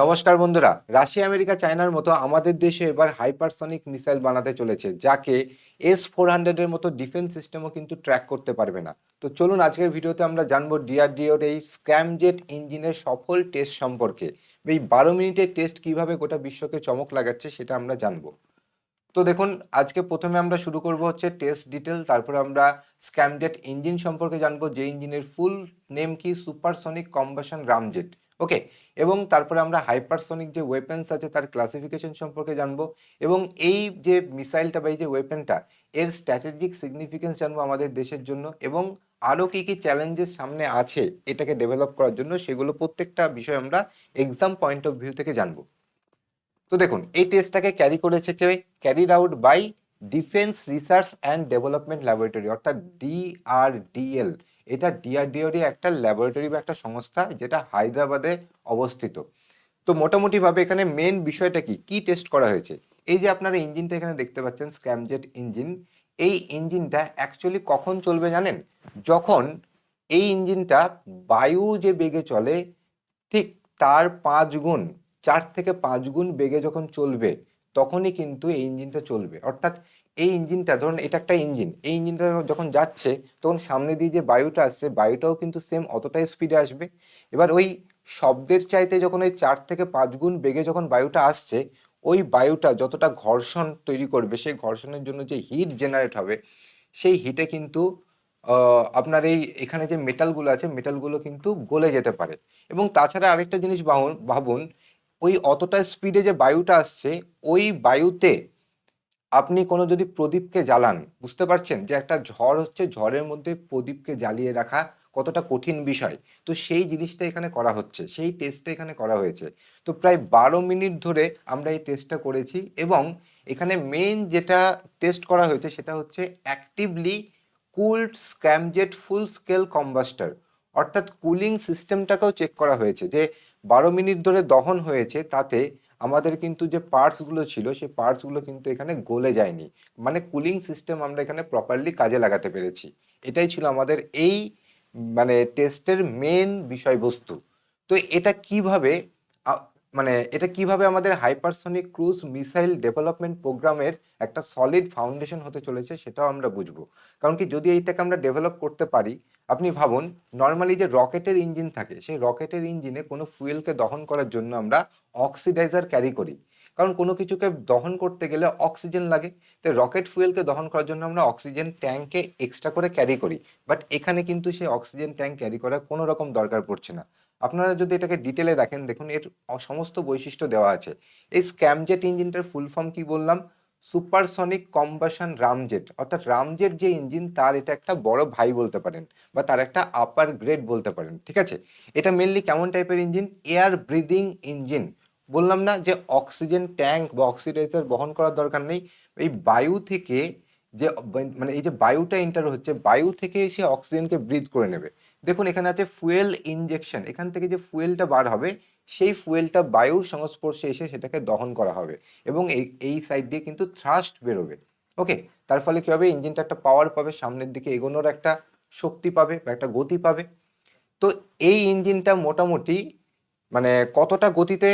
নমস্কার বন্ধুরা, Russia, America, চায়নার মতো আমাদের দেশে এবার হাইপারসনিক মিসাইল বানাতে চলেছে, যাকে এস ফোর হান্ড্রেডের মতো ডিফেন্স সিস্টেমও কিন্তু ট্র্যাক করতে পারবে না। তো চলুন আজকের ভিডিওতে আমরা জানব ডিআরডিওর এই স্ক্র্যামজেট ইঞ্জিনের সফল টেস্ট সম্পর্কে। এই বারো মিনিটের টেস্ট কীভাবে গোটা বিশ্বকে চমক লাগাচ্ছে সেটা আমরা জানব। তো দেখুন, আজকে প্রথমে আমরা শুরু করব হচ্ছে টেস্ট ডিটেল, তারপরে আমরা স্ক্যামজেট ইঞ্জিন সম্পর্কে জানব, যে ইঞ্জিনের ফুল নেম কি? Supersonic combustion ramjet. ওকে, এবং তারপরে আমরা হাইপারসনিক যে ওয়েপেন্স আছে তার ক্লাসিফিকেশন সম্পর্কে জানব, এবং এই যে মিসাইলটা বা এই যে ওয়েপেনটা এর স্ট্র্যাটেজিক সিগনিফিকেন্স জানব আমাদের দেশের জন্য, এবং আরও কী কী চ্যালেঞ্জেস সামনে আছে এটাকে ডেভেলপ করার জন্য, সেগুলো প্রত্যেকটা বিষয় আমরা এক্সাম পয়েন্ট অফ ভিউ থেকে জানব। তো দেখুন, এই টেস্টটাকে ক্যারি করেছে কে? Carried out by defence research and development laboratory অর্থাৎ ডিআরডিএল এটা ডিআরডিওরই একটা ল্যাবরেটরি বা একটা সংস্থা যেটা হায়দ্রাবাদে অবস্থিত। তো মোটামুটিভাবে এখানে মেন বিষয়টা কি? কি টেস্ট করা হয়েছে? এই যে আপনারা ইঞ্জিনটা এখানে দেখতে পাচ্ছেন স্ক্যামজেট ইঞ্জিন এই ইঞ্জিনটা অ্যাকচুয়ালি কখন চলবে জানেন? যখন এই ইঞ্জিনটা বায়ু যে বেগে চলে, ঠিক তার পাঁচ গুণ, চার থেকে পাঁচ গুণ বেগে যখন চলবে, তখনই কিন্তু এই ইঞ্জিনটা চলবে। অর্থাৎ এই ইঞ্জিনটা, ধরুন এটা একটা ইঞ্জিন, এই ইঞ্জিনটা যখন যাচ্ছে, তখন সামনে দিয়ে যে বায়ুটা আসছে, বায়ুটাও কিন্তু সেম অতটাই স্পিডে আসবে। এবার ওই শব্দের চাইতে যখন ওই চার থেকে পাঁচ গুণ বেগে যখন বায়ুটা আসছে, ওই বায়ুটা যতটা ঘর্ষণ তৈরি করবে, সেই ঘর্ষণের জন্য যে হিট জেনারেট হবে, সেই হিটে কিন্তু আপনার এই এখানে যে মেটালগুলো আছে মেটালগুলো কিন্তু গলে যেতে পারে। এবং তাছাড়া আরেকটা জিনিস ভাবুন, ওই অতটা স্পিডে যে বায়ুটা আসছে, ওই বায়ুতে আপনি কোনো যদি প্রদীপকে জ্বালান, বুঝতে পারছেন? যে একটা ঝড় হচ্ছে, ঝড়ের মধ্যে প্রদীপকে জ্বালিয়ে রাখা কতটা কঠিন বিষয়। তো সেই জিনিসটা এখানে করা হচ্ছে, সেই টেস্টটা এখানে করা হয়েছে। তো প্রায় বারো মিনিট ধরে আমরা এই টেস্টটা করেছি এবং এখানে মেন যেটা টেস্ট করা হয়েছে সেটা হচ্ছে actively cooled scramjet full scale combustor অর্থাৎ কুলিং সিস্টেমটাকেও চেক করা হয়েছে যে বারো মিনিট ধরে দহন হয়েছে, তাতে আমাদের কিন্তু যে পার্টসগুলো ছিল, সেই পার্টসগুলো কিন্তু এখানে গলে যায়নি। মানে কুলিং সিস্টেম আমরা এখানে প্রপারলি কাজে লাগাতে পেরেছি। এটাই ছিল আমাদের এই মানে টেস্টের মেন বিষয়বস্তু। তো এটা কীভাবে মানে এটা কীভাবে আমাদের হাইপারসনিক ক্রুজ মিসাইল ডেভেলপমেন্ট প্রোগ্রামের একটা সলিড ফাউন্ডেশন হতে চলেছে সেটাও আমরা বুঝব। কারণ কি যদি এইটাকে আমরা ডেভেলপ করতে পারি, আপনি ভাবুন নর্মালি যে রকেটের ইঞ্জিন থাকে, সেই রকেটের ইঞ্জিনে কোনো ফুয়েলকে দহন করার জন্য আমরা অক্সিডাইজার ক্যারি করি। কারণ কোনো কিছুকে দহন করতে গেলে অক্সিজেন লাগে। তো রকেট ফুয়েলকে দহন করার জন্য আমরা অক্সিজেন ট্যাঙ্কে এক্সট্রা করে ক্যারি করি। বাট এখানে কিন্তু সেই অক্সিজেন ট্যাঙ্ক ক্যারি করার কোনো রকম দরকার পড়ছে না। আপনারা যদি এটাকে ডিটেলে দেখেন, দেখুন এর সমস্ত বৈশিষ্ট্য দেওয়া আছে। এই স্ক্যামজেট ইঞ্জিনটার ফুল ফর্ম কি বললাম? সুপারসনিক কম্বাসন রামজেট অর্থাৎ রামজেট যে ইঞ্জিন তার এটা একটা বড় ভাই বলতে পারেন বা তার একটা আপার গ্রেড বলতে পারেন, ঠিক আছে? এটা মেনলি কেমন টাইপের ইঞ্জিন এয়ার ব্রিদিং ইঞ্জিন বললাম না যে অক্সিজেন ট্যাঙ্ক বা অক্সিডাইজার বহন করার দরকার নেই। এই বায়ু থেকে যে মানে এই যে বায়ুটা এন্টার হচ্ছে, বায়ু থেকে সে অক্সিজেনকে ব্রিথ করে নেবে। দেখুন, এখানে আছে ফুয়েল ইনজেকশন এখান থেকে যে ফুয়েলটা বার হবে, সেই ফুয়েলটা বায়ুর সংস্পর্শে এসে সেটাকে দহন করা হবে এবং এই এই সাইড দিয়ে কিন্তু থ্রাস্ট বেরোবে। ওকে তার ফলে কি হবে? ইঞ্জিনটা একটা পাওয়ার পাবে, সামনের দিকে এগোনোর একটা শক্তি পাবে বা একটা গতি পাবে। তো এই ইঞ্জিনটা মোটামুটি মানে কতটা গতিতে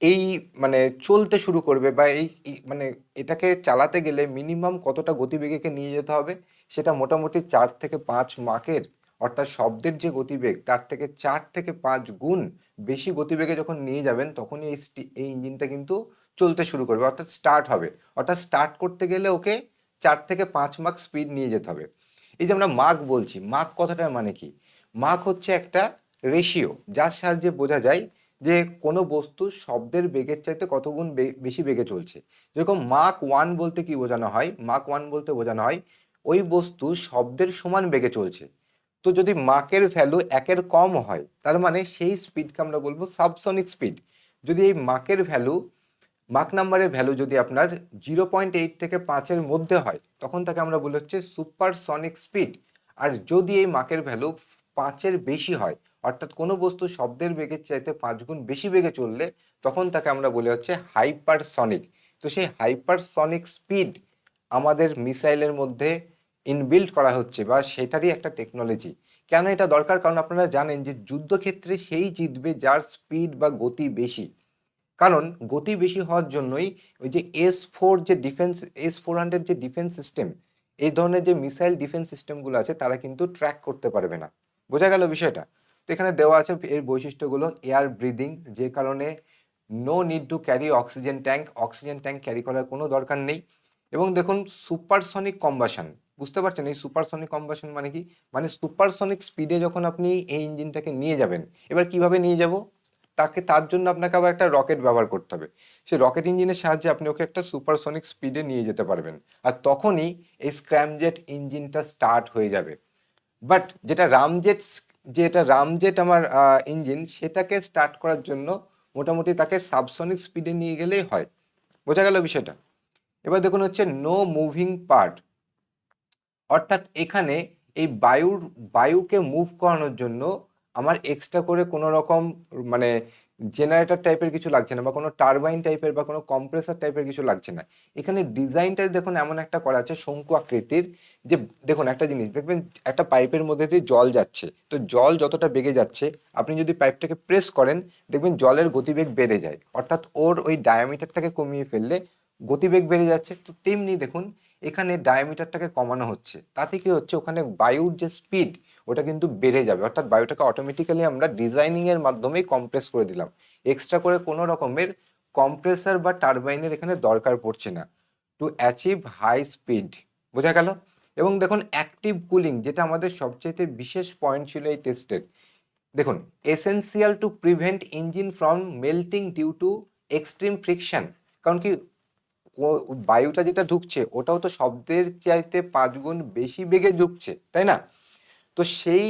এই মানে চলতে শুরু করবে বা এই মানে এটাকে চালাতে গেলে মিনিমাম কতটা গতিবেগেকে নিয়ে যেতে হবে সেটা মোটামুটি চার থেকে পাঁচ মাকের, অর্থাৎ শব্দের যে গতিবেগ তার থেকে চার থেকে পাঁচ গুণ বেশি গতিবেগে যখন নিয়ে যাবেন তখনই এই এই ইঞ্জিনটা কিন্তু চলতে শুরু করবে, অর্থাৎ স্টার্ট হবে। অর্থাৎ স্টার্ট করতে গেলে ওকে চার থেকে পাঁচ মাক স্পিড নিয়ে যেতে হবে। এই যে আমরা মাক বলছি মাক কথাটার মানে কি? মাক হচ্ছে একটা রেশিও যার সাহায্যে বোঝা যায় যে কোনো বস্তু শব্দের বেগের চাইতে কতগুণ বেশি বেগে চলছে। যেরকম মাক ওয়ান বলতে কি বোঝানো হয়? মাক ওয়ান বলতে বোঝানো হয়, ওই বস্তু শব্দের সমান বেগে চলছে। তো যদি মাকের ভ্যালু একের কম হয়, তার মানে সেই স্পিডকে আমরা বলব সাবসনিক স্পিড যদি এই মাকের ভ্যালু মাক নাম্বারের ভ্যালু যদি আপনার জিরো পয়েন্ট এইট থেকে পাঁচের মধ্যে হয়, তখন তাকে আমরা বলি হচ্ছে সুপারসনিক স্পিড আর যদি এই মাকের ভ্যালু পাঁচের বেশি হয় অর্থাৎ কোনো বস্তু শব্দের বেগের চাইতে পাঁচ গুণ বেশি বেগে চললে তখন তাকে আমরা বলি হচ্ছে হাইপারসনিক। তো সেই হাইপারসনিক স্পিড আমাদের মিসাইলের মধ্যে ইনবিল্ড করা হচ্ছে বা সেটারই একটা টেকনোলজি। কেন এটা দরকার? কারণ আপনারা জানেন যে যুদ্ধক্ষেত্রে সেই জিতবে যার স্পিড বা গতি বেশি। কারণ গতি বেশি হওয়ার জন্যই ওই যে এস ফোর যে ডিফেন্স, এস ফোর হান্ড্রেড যে ডিফেন্স সিস্টেম, এই ধরনের যে মিসাইল ডিফেন্স সিস্টেমগুলো আছে, তারা কিন্তু ট্র্যাক করতে পারবে না। বোঝা গেল বিষয়টা? তো এখানে দেওয়া আছে এর বৈশিষ্ট্যগুলো এয়ার ব্রিদিং যে কারণে no need to carry oxygen tank oxygen tank carry করার কোনো দরকার নেই। এবং দেখুন সুপারসনিক কম্বাসন বুঝতে পারছেন? এই সুপারসনিক কম্বাসন মানে কি? মানে সুপারসনিক স্পিডে যখন আপনি এই ইঞ্জিনটাকে নিয়ে যাবেন, এবার কীভাবে নিয়ে যাব? তাকে, তার জন্য আপনাকে আবার একটা রকেট ব্যবহার করতে হবে। সেই রকেট ইঞ্জিনের সাহায্যে আপনি ওকে একটা সুপারসনিক স্পিডে নিয়ে যেতে পারবেন। আর তখনই এই স্ক্র্যামজেট ইঞ্জিনটা স্টার্ট হয়ে যাবে। বাট যেটা রামজেট যেটা রামজেট আমার ইঞ্জিন সেটাকে স্টার্ট করার জন্য মোটামুটি তাকে সাবসনিক স্পিডে নিয়ে গেলেই হয়। বোঝা গেল বিষয়টা? এবার দেখুন হচ্ছে নো মুভিং পার্ট অর্থাৎ এখানে এই বায়ুর, বায়ুকে মুভ করানোর জন্য আমার এক্সট্রা করে কোনো রকম মানে জেনারেটর টাইপের কিছু লাগছে না বা কোনো টারবাইন টাইপের বা কোনো কম্প্রেসার টাইপের কিছু লাগছে না। এখানে ডিজাইনটা দেখুন এমন একটা করা আছে শঙ্কু আকৃতির যে, দেখুন একটা জিনিস, দেখবেন একটা পাইপের মধ্যে দিয়ে জল যাচ্ছে। তো জল যতটা বেগে যাচ্ছে, আপনি যদি পাইপটাকে প্রেস করেন, দেখবেন জলের গতিবেগ বেড়ে যায়। অর্থাৎ ওর ওই ডায়ামিটারটাকে কমিয়ে ফেললে গতিবেগ বেড়ে যাচ্ছে। তো তেমনি দেখুন এখানে ডায়ামিটারটাকে কমানো হচ্ছে। তাতে কি হচ্ছে? ওখানে বায়ুর যে স্পিড ওটা কিন্তু বেড়ে যাবে। অর্থাৎ বায়ুটাকে অটোমেটিক্যালি আমরা ডিজাইনিং এর মাধ্যমেই কম্প্রেস করে দিলাম। এক্সট্রা করে কোনো রকমের কম্প্রেসার বা টারবাইনের এখানে দরকার পড়ছে না। টু অ্যাচিভ হাই স্পিড বোঝা গেল? এবং দেখুন অ্যাক্টিভ কুলিং যেটা আমাদের সবচেয়ে বিশেষ পয়েন্ট ছিল এই টেস্টের দেখুন essential to prevent engine from melting due to extreme friction কারণ কি বায়ুটা যেটা ঢুকছে, ওটাও তো শব্দের চাইতে পাঁচ গুণ বেশি বেগে ঢুকছে, তাই না? তো সেই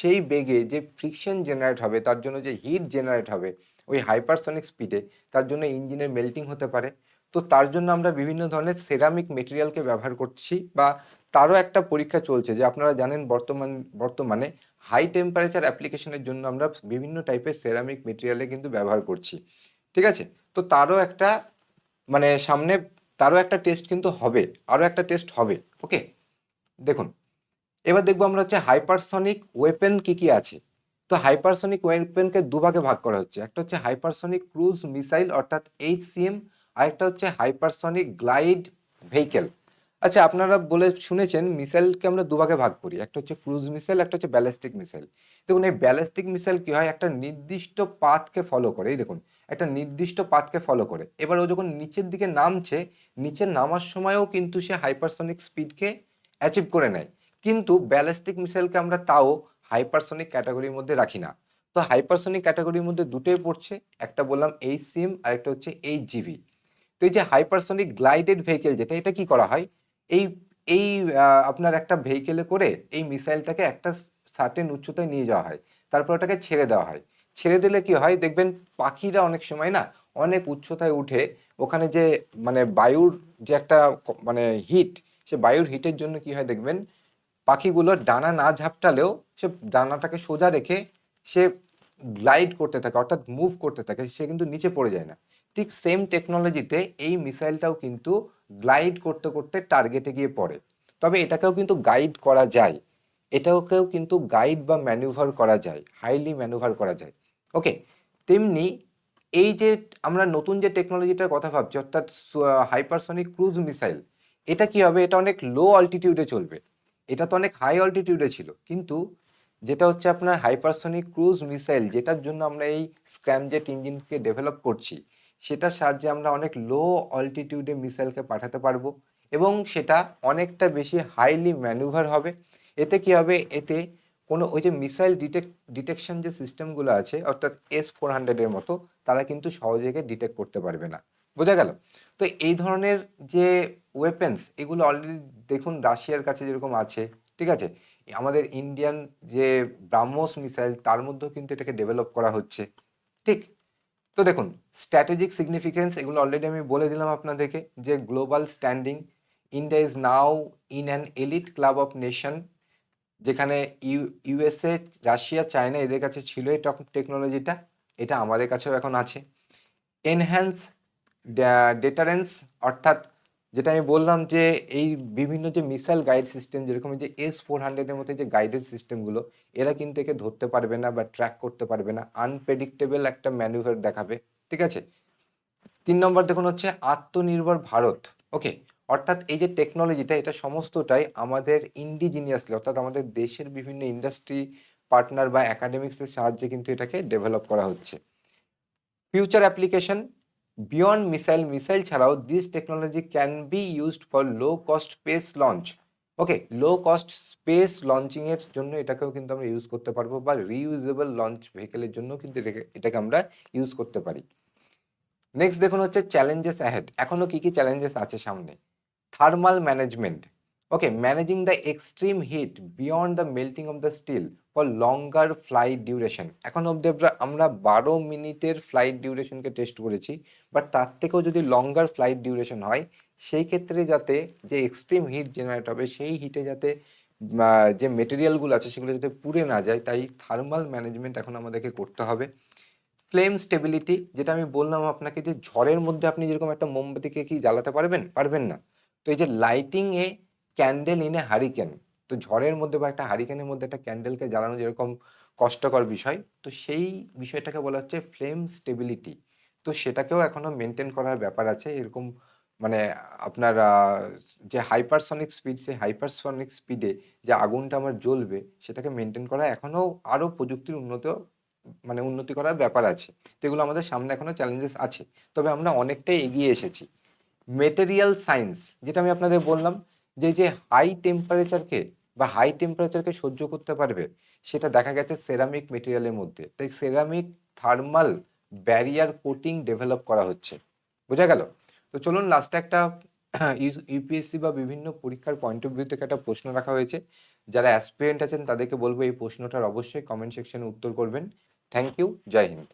সেই বেগে যে ফ্রিকশন জেনারেট হবে, তার জন্য যে হিট জেনারেট হবে, ওই হাইপারসনিক স্পিডে তার জন্য ইঞ্জিনের মেল্টিং হতে পারে। তো তার জন্য আমরা বিভিন্ন ধরনের সেরামিক মেটেরিয়ালকে ব্যবহার করছি বা তারও একটা পরীক্ষা চলছে যে আপনারা জানেন বর্তমান, বর্তমানে হাই টেম্পারেচার অ্যাপ্লিকেশনের জন্য আমরা বিভিন্ন টাইপের সেরামিক মেটেরিয়ালে কিন্তু ব্যবহার করছি। ঠিক আছে? তো তারও একটা মানে সামনে তারও একটা টেস্ট কিন্তু হবে, আরও একটা টেস্ট হবে ওকে দেখুন, এবার দেখব আমরা হচ্ছে হাইপারসনিক ওয়েপেন কি কি আছে। তো হাইপারসনিক ওয়েপেনকে দুভাগে ভাগ করা হচ্ছে, একটা হচ্ছে হাইপারসনিক ক্রুজ মিসাইল অর্থাৎ এইচসিএম আরেকটা হচ্ছে হাইপারসনিক গ্লাইড ভেহিকেল আচ্ছা আপনারা বলে শুনেছেন মিসাইলকে আমরা দুভাগে ভাগ করি, একটা হচ্ছে ক্রুজ মিসাইল একটা হচ্ছে ব্যালিস্টিক মিসাইল দেখুন, এই ব্যালিস্টিক মিসাইল কি হয়? একটা নির্দিষ্ট পাথকে ফলো করে, এই দেখুন একটা নির্দিষ্ট পাথকে ফলো করে। এবার ও যখন নিচের দিকে নামছে, নিচে নামার সময়ও কিন্তু সে হাইপারসনিক স্পিডকে অ্যাচিভ করে নেয়। কিন্তু ব্যালিস্টিক মিসাইলকে আমরা তাও হাইপারসনিক ক্যাটাগরির মধ্যে রাখি না। তো হাইপারসনিক ক্যাটাগরির মধ্যে দুটোই পড়ছে, একটা বললাম এইচ সিএম আর একটা হচ্ছে এইচ জিভি তো এই যে হাইপারসনিক গ্লাইডেড ভেহিকেল যেটা, এটা কি করা হয়? এই এই আপনার একটা ভেহিকেলে করে এই মিসাইলটাকে একটা সার্টেন উচ্চতায় নিয়ে যাওয়া হয়। তারপর ওটাকে ছেড়ে দেওয়া হয়। ছেড়ে দিলে কি হয়? দেখবেন পাখিরা অনেক সময় না অনেক উচ্চতায় উঠে ওখানে যে মানে বায়ুর যে একটা মানে হিট, সে বায়ুর হিটের জন্য কি হয় দেখবেন? পাখিগুলো ডানা না ঝাপটালেও সে ডানাটাকে সোজা রেখে সে গ্লাইড করতে থাকে, অর্থাৎ মুভ করতে থাকে, সে কিন্তু নিচে পড়ে যায় না। ঠিক সেম টেকনোলজিতে এই মিসাইলটাও কিন্তু গ্লাইড করতে করতে টার্গেটে গিয়ে পড়ে। তবে এটাকেও কিন্তু গাইড করা যায়। এটাকেও কিন্তু গাইড বা ম্যানুভার করা যায়, হাইলি ম্যানুভার করা যায়। ওকে তেমনি এই যে আমরা নতুন যে টেকনোলজিটার কথা ভাবছি, অর্থাৎ হাইপারসনিক ক্রুজ মিসাইল এটা কি হবে? এটা অনেক লো অল্টিটিউডে চলবে। এটা তো অনেক হাই অল্টিটিউডে ছিল। কিন্তু যেটা হচ্ছে আপনার হাইপারসনিক ক্রুজ মিসাইল যেটার জন্য আমরা এই স্ক্র্যামজেট ইঞ্জিনকে ডেভেলপ করছি, সেটার সাহায্যে আমরা অনেক লো অল্টিটিউডে মিসাইলকে পাঠাতে পারব এবং সেটা অনেকটা বেশি হাইলি ম্যানুভার হবে। এতে কি হবে? এতে কোনো ওই যে মিসাইল ডিটেক্ট ডিটেকশন যে সিস্টেমগুলো আছে, অর্থাৎ এস ফোর হান্ড্রেডের মতো, তারা কিন্তু সহজে ডিটেক্ট করতে পারবে না। বোঝা গেল? তো এই ধরনের যে ওয়েপেন্স এগুলো অলরেডি দেখুন রাশিয়ার কাছে যেরকম আছে, ঠিক আছে? আমাদের ইন্ডিয়ান যে ব্রাহ্মস মিসাইল তার মধ্যেও কিন্তু এটাকে ডেভেলপ করা হচ্ছে, ঠিক? তো দেখুন স্ট্র্যাটেজিক সিগনিফিকেন্স এগুলো অলরেডি আমি বলে দিলাম আপনাদেরকে, যে global standing India is now in an elite club of nation যেখানে ইউ, ইউএসএ, রাশিয়া, চায়না এদের কাছে ছিল এই টেকনোলজিটা, এটা আমাদের কাছেও এখন আছে। এনহ্যান্স ডেটারেন্স অর্থাৎ যেটা আমি বললাম যে এই বিভিন্ন যে মিসাইল গাইড সিস্টেম যেরকম যে এস ফোর হান্ড্রেডের মতো যে গাইডেড সিস্টেমগুলো এরা কিন্তু একে ধরতে পারবে না বা ট্র্যাক করতে পারবে না। আনপ্রেডিক্টেবল একটা ম্যানুভার দেখাবে, ঠিক আছে? তিন নম্বর দেখুন হচ্ছে আত্মনির্ভর ভারত ওকে অর্থাৎ এই যে টেকনোলজিটা এটা সমস্তটাই আমাদের ইন্ডিজিনিয়াসলি অর্থাৎ আমাদের দেশের বিভিন্ন ইন্ডাস্ট্রি পার্টনার বা একাডেমিক্সের সাহায্যে কিন্তু এটাকে ডেভেলপ করা হচ্ছে। Future application beyond missile missile ছাড়াও this technology can be used for low cost space launch okay low cost space launching এর জন্য এটাকেও কিন্তু আমরা ইউজ করতে পারব বা রিইউজেবল লঞ্চ ভেহিকেলের জন্য কিন্তু এটাকে- এটাকে আমরা ইউজ করতে পারি। নেক্সট দেখুন হচ্ছে চ্যালেঞ্জেস অ্যাহেড এখনও কি কি চ্যালেঞ্জেস আছে সামনে? Thermal management okay managing the extreme heat beyond the melting of the steel for longer flight duration এখন অব্দি আমরা- বারো মিনিটের ফ্লাইট ডিউরেশনকে টেস্ট করেছি বাট তার থেকেও যদি লঙ্গার ফ্লাইট ডিউরেশন হয়, সেই ক্ষেত্রে যাতে যে এক্সট্রিম হিট জেনারেট হবে, সেই হিটে যাতে যে মেটেরিয়ালগুলো আছে, সেগুলো যাতে পুড়ে না যায়, তাই থার্মাল ম্যানেজমেন্ট এখন আমাদেরকে করতে হবে। ফ্লেম স্টেবিলিটি যেটা আমি বললাম আপনাকে যে ঝড়ের মধ্যে আপনি যেরকম একটা মোমবাতিকে কি জ্বালাতে পারবেন? পারবেন না। তো এই যে lighting a candle in a hurricane তো ঝড়ের মধ্যে বা একটা হারিকেনের মধ্যে একটা ক্যান্ডেলকে জ্বালানো যেরকম কষ্টকর বিষয়, তো সেই বিষয়টাকে বলা হচ্ছে ফ্লেম স্টেবিলিটি তো সেটাকেও এখনও মেনটেন করার ব্যাপার আছে, এরকম মানে আপনার যে হাইপারসনিক স্পিড সেই হাইপারসনিক স্পিডে যে আগুনটা আমার জ্বলবে, সেটাকে মেনটেন করা এখনও আরও প্রযুক্তির উন্নত মানে উন্নতি করার ব্যাপার আছে। তো এগুলো আমাদের সামনে এখনও চ্যালেঞ্জেস আছে। তবে আমরা অনেকটাই এগিয়ে এসেছি। মেটেরিয়াল সায়েন্স যেটা আমি আপনাদের বললাম, যে যে হাই টেম্পারেচারকে বা হাই টেম্পারেচারকে সহ্য করতে পারবে, সেটা দেখা গেছে সেরামিক মেটেরিয়ালের মধ্যে। তাই ceramic thermal barrier coating develop করা হচ্ছে। বোঝা গেল? তো চলুন লাস্টে একটা ইউপিএসসি বা বিভিন্ন পরীক্ষার পয়েন্ট অফ ভিউ থেকে একটা প্রশ্ন রাখা হয়েছে। যারা অ্যাসপিরেন্ট আছেন, তাদেরকে বলব এই প্রশ্নটার অবশ্যই কমেন্ট সেকশনে উত্তর করবেন। থ্যাংক ইউ জয় হিন্দ।